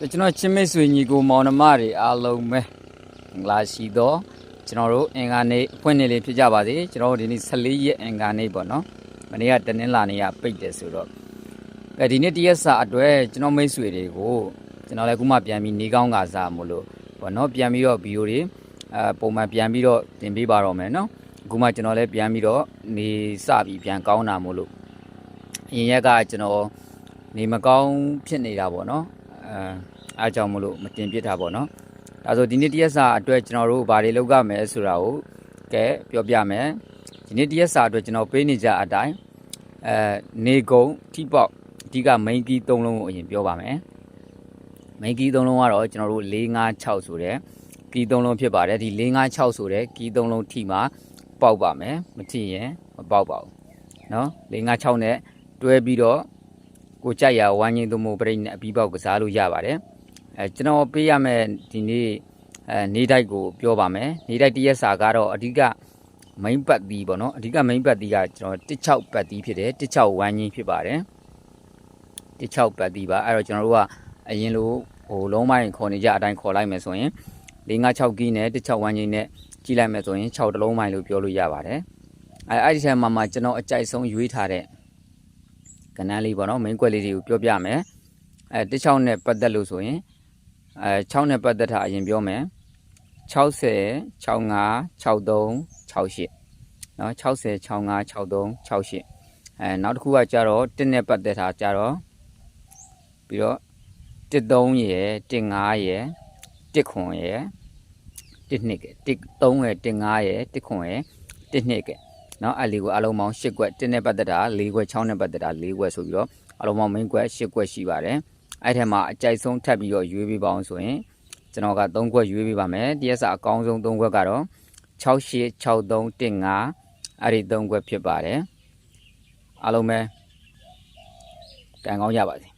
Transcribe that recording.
ကျွန်တော်ချင်းမိတ်ဆွေညီကိုမောင်နှမတွေအားလုံးပဲမင်္ဂလာရှိတော့ကျွန်တော်တို့အင်္ဂါနေ့အဖွင့်နေ့လေးဖြစ်ကြပါစေကျွန်တော်တို့ဒီနေ့14ရက်အင်္ဂါနေ့ပေါ့နော်မနေ့ကတနင်္လာနေ့ကပိတ်တယ်ဆိုတော့အဲဒီနေ့တရက်စာအတွက်ကျွန်တော်မိတ်ဆွေတွေကိုကျွန်တော်လည်းခုမှပြန်ပြီးနေကောင်းကစားမလို့ပေါ့နော်ပြန်ပြီးတော့ဗီဒီယိုတွေအဲပုံမှန်ပြန်ပြီးတော့တင်ပေးပါတော့မယ်နော်အခုမှကျွန်တော်လည်းပြန်ပြီးတော့နေစပြီးပြန်ကောင်းတာမို့လို့အရင်ရက်ကကျွန်တော်နေမကောင်းဖြစ်နေတာပေါ့နော် အဲအားကြောင့်မလို့မတင်ပြစ်တာပေါ့နော်ဒါဆိုဒီနေ့တရက်စာအတွက်ကျွန်တော်တို့ဘာတွေလုပ်ရမယ်ဆိုတာကိုကဲပြောပြမယ်ဒီနေ့တရက်စာအတွက်ကျွန်တော်ပေးနေကြအတိုင်းအဲနေကုံထိပေါက်အဓိက main key ၃လုံးကိုအရင်ပြောပါမယ် main key ၃လုံးကတော့ကျွန်တော်တို့4 5 6ဆိုတဲ့ key ၃လုံးဖြစ်ပါတယ်ဒီ4 5 6ဆိုတဲ့ key ၃လုံးထိမှာပေါက်ပါမယ်မထိရင်မပေါက်ပါဘူးเนาะ4 5 6နဲ့တွဲပြီးတော့ ကိုကြိုက်ရဝိုင်းရင်သို့မဟုတ်ပြိဋနဲ့အပြီးပေါက်ကစားလို့ရပါတယ်အဲကျွန်တော်ပေးရမယ့်ဒီနေ့အဲနေတိုက်ကိုပြောပါမယ်နေတိုက်တရက်စာကတော့အဓိက main ပတ်သီးပေါ့နော်အဓိက main ပတ်သီးကကျွန်တော်16ပတ်သီးဖြစ်တယ်16ဝိုင်းကြီးဖြစ်ပါတယ်16ပတ်သီးပါအဲ့တော့ကျွန်တော်တို့ကအရင်လိုဟိုလုံးမိုင်းခေါ်နေကြအတိုင်းခေါ်လိုက်မယ်ဆိုရင်4 5 6ကီးနဲ့16ဝိုင်းကြီးနဲ့ကြည့်လိုက်မယ်ဆိုရင်6တလုံးမိုင်းလို့ပြောလို့ရပါတယ်အဲအဲ့ဒီထဲမှာမှကျွန်တော်အကြိုက်ဆုံးရွေးထားတဲ့ ကဏ္ဍလေးပေါ့နော် main ကွက်လေးတွေကိုပြောပြမယ်အဲ16နဲ့ပတ်သက်လို့ဆိုရင်အဲ6နဲ့ပတ်သက်တာအရင်ပြောမယ်60 65 63 68เนาะ60 65 63 68အဲနောက်တစ်ခုကကြတော့1နဲ့ပတ်သက်တာကြတော့ပြီးတော့13ရယ်15ရယ်1ခွန်ရယ်1နှစ်က13ရယ်15ရယ်1ခွန်ရယ်1နှစ်က နော်အဲ့လေးကွက်အလုံးပေါင်း၈ကွက်တင်းနဲ့ပတ်သက်တာ၄ကွက်၆နဲ့ပတ်သက်တာ၄ကွက်ဆိုပြီးတော့အလုံးပေါင်း main ကွက်၈ကွက်ရှိပါတယ်အဲ့ထဲမှာအကြိုက်ဆုံးထပ်ပြီးတော့ရွေးပေးပါအောင်ဆိုရင်ကျွန်တော်က၃ကွက်ရွေးပေးပါမယ် TSA အကောင်းဆုံး၃ကွက်ကတော့686315အဲ့ဒီ၃ကွက်ဖြစ်ပါတယ်အလုံးပဲကံကောင်းကြပါစေ